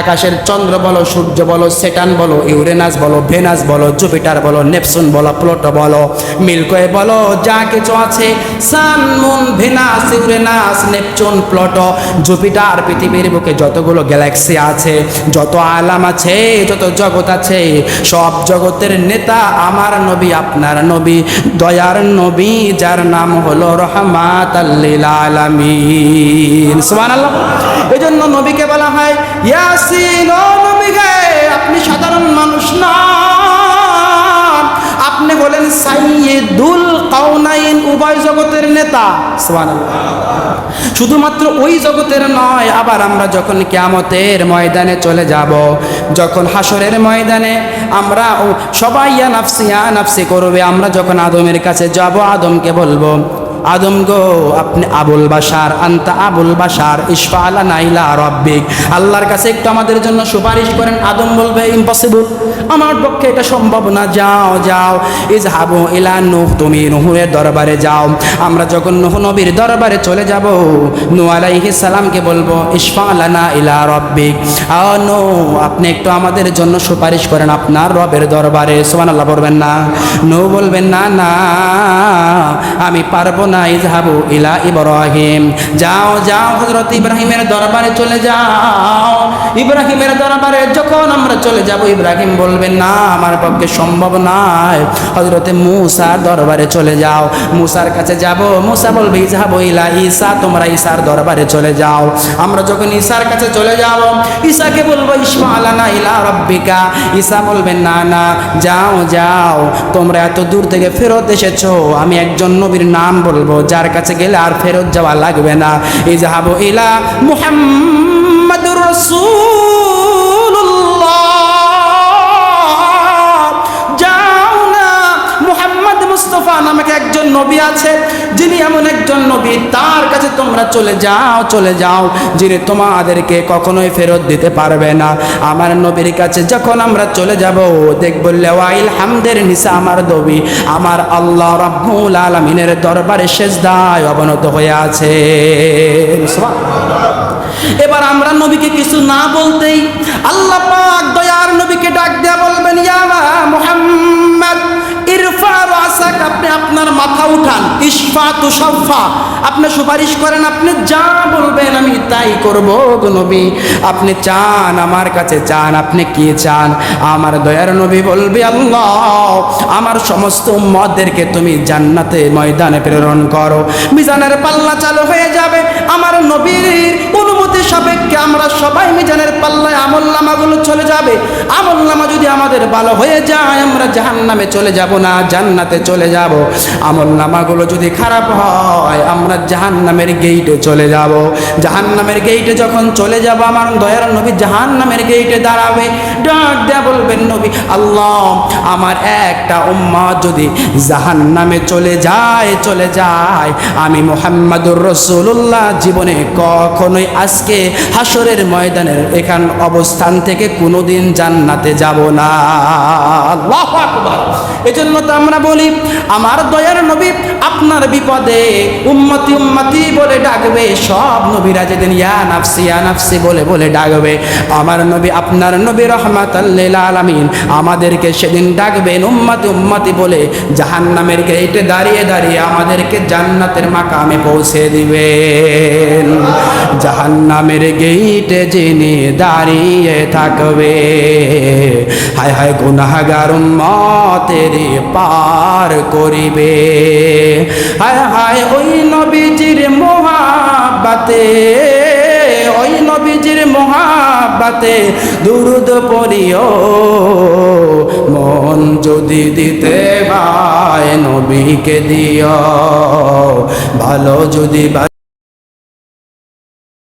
আকাশের চন্দ্র বলো, সূর্য বলো সেটান বলো, ইউরেনাস বলো, ভেনাস বলো, জুপিটার বলো নেপসুন বলো, প্লোটো বলো মিল্কওয়ে বলো, যা কিছু আছে, sun, moon, Venus, Uranus, Neptune, Pluto, Jupiter পৃথিবীর বুকে যতগুলো গ্যালাক্সি আছে, যত আলাম আছে, যত জগৎ আছে, সব জগতের নেতা আমার নবী, আপনার নবী, দয়ার নবী, যার নাম হলো রহমাত আল্লিল আলামিন। সুবহানাল্লাহ। এই জন্য নবীকে বলা হয়, ইয়াসিন, ও নবী গে আপনি সাধারণ মানুষ না। আপনি বলেন সাইয়্যিদুল কাউনাইন উভয় জগতের নেতা। শুধুমাত্র ওই জগতের নয়, আবার আমরা যখন কেয়ামতের ময়দানে চলে যাব, যখন হাসরের ময়দানে আমরা সবাই ইয়া নাফসি ইয়া নাফসি করবে, আমরা যখন আদমের কাছে যাব, আদমকে বলব আদম গো, আপনি আবুল বাসার আন্তা আবুল বাসার ইসফা আলা নাইলা রব্বিক। আল্লাহর কাছে একটু আমাদের জন্য সুপারিশ করেন। আদম বলবে, ইম্পসিবল। আমার পক্ষে এটা সম্ভব না। যাও যাও। ইজহাবু ইলা নূহ, তুমি নূহের দরবারে যাও। আমরা যখন নূহ নবীর দরবারে চলে যাব, নূহ আলাইহিস সালামকে বলব ইসফা লানা ইলা রব্বিক। আও নূহ, আপনি একটু আমাদের জন্য সুপারিশ করেন আপনার রবের দরবারে। সুবহানাল্লাহ বলবেন না। নূহ বলবেন, না না, আমি পারব না। ইজহাবু ইলা ইব্রাহিম। যাও যাও, হযরত ইব্রাহিমের দরবারে চলে যাও। ইব্রাহিমের দরবারে যখন আমরা চলে যাব, ইব্রাহিম বলবেন, না, আমার পক্ষে সম্ভব নয়। হযরতে মূসার দরবারে চলে যাও। মূসার কাছে যাব। মূসা বলবে ইজহাবু ইলা ঈসা, তোমরা ঈসার দরবারে চলে যাও। আমরা যখন ঈসার কাছে চলে যাব, ঈসাকে বলব ইসমা আলানা ইলা রব্বিকা। ঈসা বলবেন, না না, যাও যাও। তোমরা এত দূর থেকে ফেরত এসেছ। আমি একজন নবীর নাম বলব। যার কাছে গেলে আর ফেরত যাওয়া লাগবে না। ইজাহাবু ইলা মুহাম্মাদুর রাসূলুল্লাহ নবী আছে, যিনি এমন একজন নবী, তার কাছে তোমরা চলে যাও চলে যাও, যিনি তোমাদেরকে কখনোই ফেরত দিতে পারবে না। আমার নবীর কাছে যখন আমরা চলে যাব দেখব লেওয়াইল হামদের নিসা আমার নবী, আমার আল্লাহ রাব্বুল আলামিনের দরবারে সেজদায় অবনত হয়ে আছে। এবার আমরা নবীকে কিছু না বলতেই উঠান তো সফা আপনি সুপারিশ করেন, আপনি যা বলবেন আমি তাই করব নবী। আপনি চান, আমার কাছে চান, আপনি কি চান? আমার দয়ার নবী বলবে, আল্লাহ, আমার সমস্ত উম্মতদেরকে তুমি জান্নাতে ময়দানে প্রেরণ করো। মিজানের পাল্লা চালু হয়ে যাবে, আমার নবীর অনুমতি সাপেক্ষে আমরা সবাই মিজানের পাল্লায় আমল নামাগুলো চলে যাবে? আমল নামা যদি আমাদের ভালো হয়ে যায়, আমরা জাহান নামে চলে যাব না, জান্নাতে চলে যাব। আমল নামাগুলো যদি খারাপ হয়, আমরা জাহান নামের গেইটে চলে যাব। জাহান নামের গেইটে যখন চলে যাব, আমার দয়ার নবী জাহান নামের গেইটে দাঁড়াবে। ডাক দেয়া বলবেন নবী, আল্লাহ, আমার একটা উম্মা যদি জাহান নামে চলে যায় চলে যায়, আমি মোহাম্মদুর রসুল্লাহ জীবনে কখনোই আজকে হাসরের ময়দানের এখান অবস্থান থেকে কোনোদিন জান্নাতে যাব না। আকবার। এজন্য তো আমরা বলি, আমার দয়ার নবী আপনার বিপদে উম্মতি উম্মতি বলে ডাকবে, সব নবীরা যেদিন ইয়া নাফসি ইয়া নাফসি বলে বলে ডাকবে, আমার নবী আপনার নবী রহমাত আলামিন আমাদেরকে সেদিন ডাকবেন উম্মতি উম্মতি বলে, জাহান্নামের গেটে দাঁড়িয়ে দাঁড়িয়ে আমাদেরকে জান্নাতের মাকামে পৌঁছে দিবেন। জাহান্নামের গেইটে যিনি দাঁড়িয়ে থাকবে, হায় হায় গুনাহগার উম্মতের পার করিবে। হায় হায় ওই নবীজির মহাবাতে ওই নবীজির মহাবাতে দুরুদ পড়িও। মন যদি দিতে ভাই নবীকে দিও, ভালো যদি